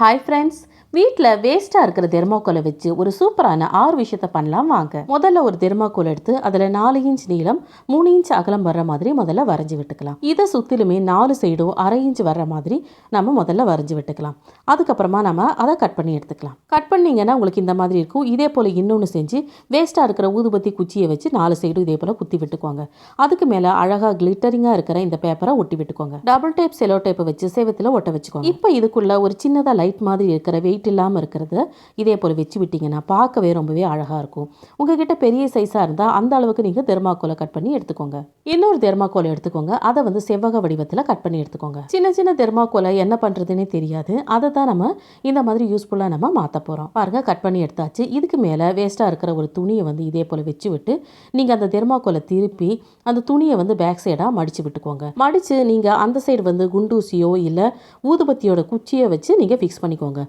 Hi friends, வீட்டில் வேஸ்ட்டாக இருக்கிற தெர்மாக்கோலை வச்சு ஒரு சூப்பரான ஆறு விஷயத்த பண்ணலாம் வாங்க. முதல்ல ஒரு தெர்மாக்கோல் எடுத்து அதில் நாலு இன்ச் நீளம் மூணு இன்ச் அகலம் வர்ற மாதிரி முதல்ல வரைஞ்சி விட்டுக்கலாம். இதை சுற்றிலுமே நாலு சைடும் அரை இன்ச் வர்ற மாதிரி நம்ம முதல்ல வரைஞ்சி விட்டுக்கலாம். அதுக்கப்புறமா நம்ம அதை கட் பண்ணி எடுத்துக்கலாம். கட் பண்ணிங்கன்னா உங்களுக்கு இந்த மாதிரி இருக்கும். இதே போல் இன்னொன்று செஞ்சு வேஸ்ட்டாக இருக்கிற ஊதுபத்தி குச்சியை வச்சு நாலு சைடும் இதே போல் குத்தி விட்டுக்கோங்க. அதுக்கு மேலே அழகாக கிளிட்டரிங்காக இருக்கிற இந்த பேப்பரை ஒட்டி விட்டுக்கோங்க. டபுள் டேப் செலோ டேப்பை வச்சு சேவத்தில் ஒட்ட வச்சுக்கோங்க. இப்போ இதுக்குள்ள ஒரு சின்னதாக லைட் மாதிரி இருக்கிற வெயிட் இல்லாமல் இருக்கிறத இதே போல் வச்சு விட்டிங்கன்னா பார்க்கவே ரொம்பவே அழகாக இருக்கும். உங்ககிட்ட பெரிய சைஸாக இருந்தால் அந்த அளவுக்கு நீங்கள் தெர்மாக்கோலை கட் பண்ணி எடுத்துக்கோங்க. இன்னொரு தெர்மாக்கோலை எடுத்துக்கோங்க. அதை வந்து செவ்வக வடிவத்தில் கட் பண்ணி எடுத்துக்கோங்க. சின்ன சின்ன தெர்மாக்கோலை என்ன பண்ணுறதுன்னே தெரியாது. அதை தான் நம்ம இந்த மாதிரி யூஸ்ஃபுல்லாக நம்ம மாற்ற போகிறோம் பாருங்கள் கட் பண்ணி எடுத்தாச்சு. இதுக்கு மேலே வேஸ்ட்டாக இருக்கிற ஒரு துணியை வந்து இதே போல் வச்சு விட்டு நீங்கள் அந்த தெர்மாக்கோலை திருப்பி அந்த துணியை வந்து பேக் சைடாக மடித்து விட்டுக்கோங்க. மடித்து நீங்கள் அந்த சைடு வந்து குண்டூசியோ இல்லை ஊதுபத்தியோட குச்சியை வச்சு நீங்கள் ஃபிக்ஸ் பண்ணிக்கோங்க.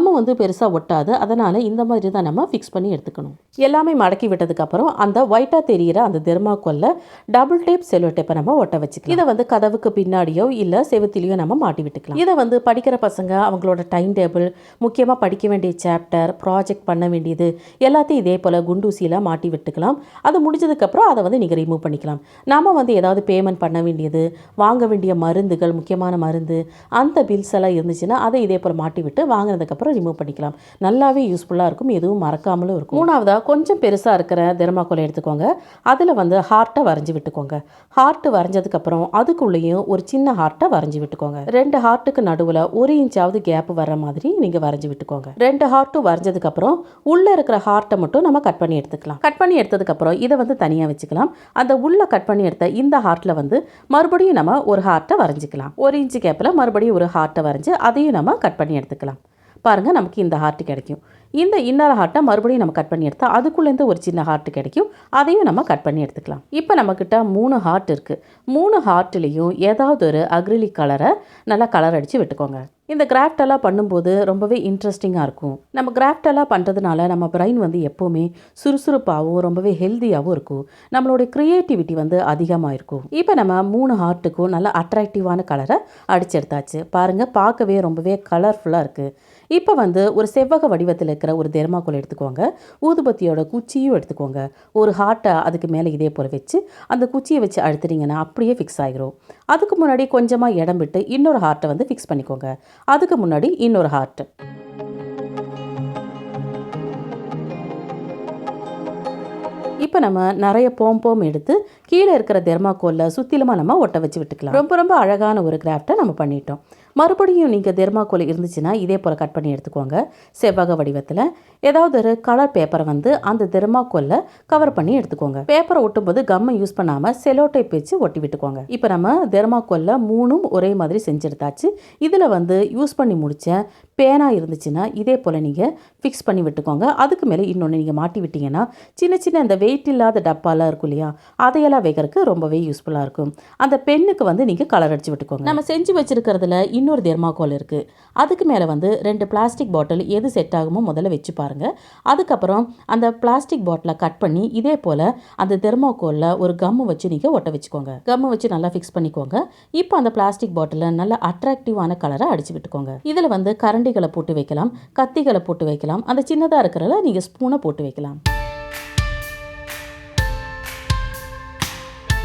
நம்ம வந்து பெருசாக ஒட்டாது. அதனால் இந்த மாதிரி தான் நம்ம ஃபிக்ஸ் பண்ணி எடுத்துக்கணும். எல்லாமே மடக்கி விட்டதுக்கப்புறம் அந்த ஒயிட்டாக தெரிகிற அந்த தெர்மாக்கோலில் டபுள் டேப் செல்லோ டேப்பை நம்ம ஒட்ட வச்சுக்கலாம். இதை வந்து கதவுக்கு பின்னாடியோ இல்லை செவத்திலையோ நம்ம மாட்டி விட்டுக்கலாம். இதை வந்து படிக்கிற பசங்க அவங்களோட டைம் டேபிள் முக்கியமாக படிக்க வேண்டிய சாப்டர் ப்ராஜெக்ட் பண்ண வேண்டியது எல்லாத்தையும் இதே போல் குண்டூசியில் மாட்டி விட்டுக்கலாம். அது முடிஞ்சதுக்கப்புறம் அதை வந்து நீங்கள் ரிமூவ் பண்ணிக்கலாம். நாம் வந்து ஏதாவது பேமெண்ட் பண்ண வேண்டியது வாங்க வேண்டிய மருந்துகள் முக்கியமான மருந்து அந்த பில்ஸ் எல்லாம் இருந்துச்சுன்னா அதை இதே போல் மாட்டி விட்டு வாங்கினதுக்கப்புறம் ரிமூவ் பண்ணிக்கலாம். நல்லாவே யூஸ்ஃபுல்லாக இருக்கும். எதுவும் மறக்காமலும் இருக்கும். மூணாவதாக கொஞ்சம் பெருசாக இருக்கிற திறமாக்கோலை எடுத்துக்கோங்க. அதில் வந்து ஹார்ட்டை வரைஞ்சி விட்டுக்கோங்க. ஹார்ட்டு வரைஞ்சதுக்கப்புறம் அதுக்குள்ளேயும் ஒரு சின்ன ஹார்ட்டை வரைஞ்சி விட்டுக்கோங்க. ரெண்டு ஹார்ட்டுக்கு நடுவில் ஒரு இன்ச்சாவது கேப் வர்ற மாதிரி நீங்கள் வரைஞ்சி விட்டுக்கோங்க. ரெண்டு ஹார்ட்டும் வரைஞ்சதுக்கப்புறம் உள்ளே இருக்கிற ஹார்ட்டை மட்டும் நம்ம கட் பண்ணி எடுத்துக்கலாம். கட் பண்ணி எடுத்ததுக்கப்புறம் இதை வந்து தனியாக வச்சுக்கலாம். அந்த உள்ள கட் பண்ணி எடுத்த இந்த ஹார்ட்டில் வந்து மறுபடியும் நம்ம ஒரு ஹார்ட்டை வரைஞ்சிக்கலாம். ஒரு இன்ச்சு கேப்பில் மறுபடியும் ஒரு ஹார்ட்டை வரைஞ்சி அதையும் நம்ம கட் பண்ணி எடுத்துக்கலாம். பாருங்கள் நமக்கு இந்த ஹார்ட் கிடைக்கும். இந்த இன்னர் ஹார்ட்டை மறுபடியும் நம்ம கட் பண்ணி எடுத்தால் அதுக்குள்ளேருந்து ஒரு சின்ன ஹார்ட் கிடைக்கும். அதையும் நம்ம கட் பண்ணி எடுத்துக்கலாம். இப்போ நம்மக்கிட்ட மூணு ஹார்ட் இருக்குது மூணு ஹார்ட்லேயும் ஏதாவது ஒரு அக்ரிலிக் கலரை நல்லா கலர் அடித்து விட்டுக்கோங்க. இந்த கிராஃப்டெல்லாம் பண்ணும்போது ரொம்பவே இன்ட்ரெஸ்டிங்காக இருக்கும். நம்ம கிராஃப்டெல்லாம் பண்ணுறதுனால நம்ம பிரெயின் வந்து எப்போவுமே சுறுசுறுப்பாகவும் ரொம்பவே ஹெல்த்தியாகவும் இருக்கும். நம்மளுடைய க்ரியேட்டிவிட்டி வந்து அதிகமாக இருக்கும். இப்போ நம்ம மூணு ஹார்ட்டுக்கும் நல்ல அட்ராக்டிவான கலரை அடிச்சு எடுத்தாச்சு. பாருங்கள் பார்க்கவே ரொம்பவே கலர்ஃபுல்லாக இருக்குது இப்போ வந்து ஒரு செவ்வக வடிவத்தில் இருக்கிற ஒரு தெர்மாக்கோல் எடுத்துக்கோங்க. ஊதுபத்தியோட குச்சியும் எடுத்துக்கோங்க. ஒரு ஹார்ட்டை அதுக்கு மேலே இதே போல் வச்சு அந்த குச்சியை வச்சு அழுத்துறீங்கன்னா அப்படியே ஃபிக்ஸ் ஆகிரும் அதுக்கு முன்னாடி கொஞ்சமாக இடம் விட்டு இன்னொரு ஹார்ட்டை வந்து ஃபிக்ஸ் பண்ணிக்கோங்க. அதுக்கு முன்னாடி இன்னொரு ஹார்ட் இப்போ நம்ம நிறைய போம் எடுத்து கீழே இருக்கிற தெர்மாக்கோலில் சுற்றிலுமாக நம்ம ஒட்ட வச்சு விட்டுக்கலாம். ரொம்ப ரொம்ப அழகான ஒரு கிராஃப்டை நம்ம பண்ணிட்டோம். மறுபடியும் நீங்கள் தெர்மாக்கோல் இருந்துச்சுன்னா இதே போல் கட் பண்ணி எடுத்துக்கோங்க. செவ்வக வடிவத்தில் ஏதாவது ஒரு கலர் பேப்பரை வந்து அந்த தெர்மாக்கோலில் கவர் பண்ணி எடுத்துக்கோங்க. பேப்பரை ஒட்டும்போது கம்மை யூஸ் பண்ணாமல் செலோ டைப் வச்சு ஒட்டி விட்டுக்கோங்க. இப்போ நம்ம தெர்மாக்கோலில் மூணும் ஒரே மாதிரி செஞ்செடுத்தாச்சு இதில் வந்து யூஸ் பண்ணி முடித்த பேனா இருந்துச்சுன்னா இதே போல் நீங்கள் ஃபிக்ஸ் பண்ணி விட்டுக்கோங்க. அதுக்கு மேலே இன்னொன்று நீங்கள் மாட்டி விட்டிங்கன்னா சின்ன சின்ன அந்த வெயிட் இல்லாத டப்பாலாம் இருக்கும் இல்லையா? அதையெல்லாம் வைக்கிறதுக்கு ரொம்பவே யூஸ்ஃபுல்லாக இருக்கும். அந்த பெண்ணுக்கு வந்து நீங்கள் கலர் அடித்து விட்டுக்கோங்க. நம்ம செஞ்சு வச்சுருக்கிறதுல இன்னொரு தெர்மாக்கோல் இருக்குது அதுக்கு மேலே வந்து ரெண்டு பிளாஸ்டிக் பாட்டில் எது செட் ஆகுமோ முதல்ல வச்சு பாருங்கள் அதுக்கப்புறம் அந்த பிளாஸ்டிக் பாட்டிலை கட் பண்ணி இதே போல் அந்த தெர்மாக்கோலில் ஒரு கம்மு வச்சு நீங்கள் ஒட்ட வச்சுக்கோங்க. கம்மு வச்சு நல்லா ஃபிக்ஸ் பண்ணிக்கோங்க. இப்போ அந்த பிளாஸ்டிக் பாட்டிலில் நல்ல அட்ராக்டிவான கலரை அடிச்சு விட்டுக்கோங்க. இதில் வந்து கரண்டிகளை போட்டு வைக்கலாம் கத்திகளை போட்டு வைக்கலாம். அந்த சின்னதாக இருக்கிறத நீங்கள் ஸ்பூனை போட்டு வைக்கலாம்.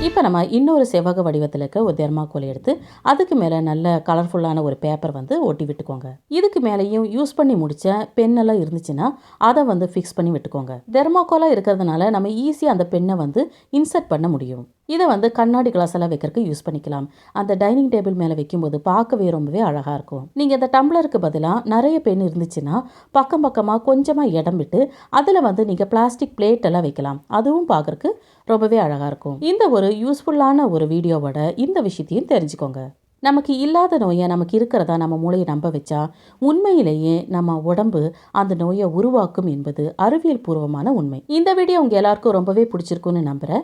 இப்போ நம்ம இன்னொரு செவ்வக வடிவத்தில் இருக்க ஒரு தெர்மாக்கோல் எடுத்து அதுக்கு மேலே நல்ல கலர்ஃபுல்லான ஒரு பேப்பர் வந்து ஒட்டி விட்டுக்கோங்க. இதுக்கு மேலேயும் யூஸ் பண்ணி முடித்த பெண்ணெல்லாம் இருந்துச்சுன்னா அதை வந்து ஃபிக்ஸ் பண்ணி விட்டுக்கோங்க. தெர்மாக்கோலாக இருக்கிறதுனால நம்ம ஈஸியாக அந்த பெண்ணை வந்து இன்சர்ட் பண்ண முடியும். இதை வந்து கண்ணாடி கிளாஸ் எல்லாம் வைக்கிறதுக்கு யூஸ் பண்ணிக்கலாம். அந்த டைனிங் டேபிள் மேலே வைக்கும்போது பார்க்கவே ரொம்பவே அழகாக இருக்கும். நீங்கள் இந்த டம்ளருக்கு பதிலாக நிறைய பெண் இருந்துச்சுன்னா பக்கம் பக்கமாக கொஞ்சமாக இடம் விட்டு அதில் வந்து நீங்கள் பிளாஸ்டிக் பிளேட் எல்லாம் வைக்கலாம். அதுவும் பார்க்குறக்கு ரொம்பவே அழகாக இருக்கும். இந்த ஒரு யூஸ்ஃபுல்லான ஒரு வீடியோவோட இந்த விஷயத்தையும் தெரிஞ்சுக்கோங்க. நமக்கு இல்லாத நோயை நமக்கு இருக்கிறதா நம்ம மூளையை நம்ப வச்சா உண்மையிலேயே நம்ம உடம்பு அந்த நோயை உருவாக்கும் என்பது அறிவியல் பூர்வமான உண்மை. இந்த வீடியோ உங்கள் எல்லாருக்கும் ரொம்பவே பிடிச்சிருக்குன்னு நம்புகிறேன்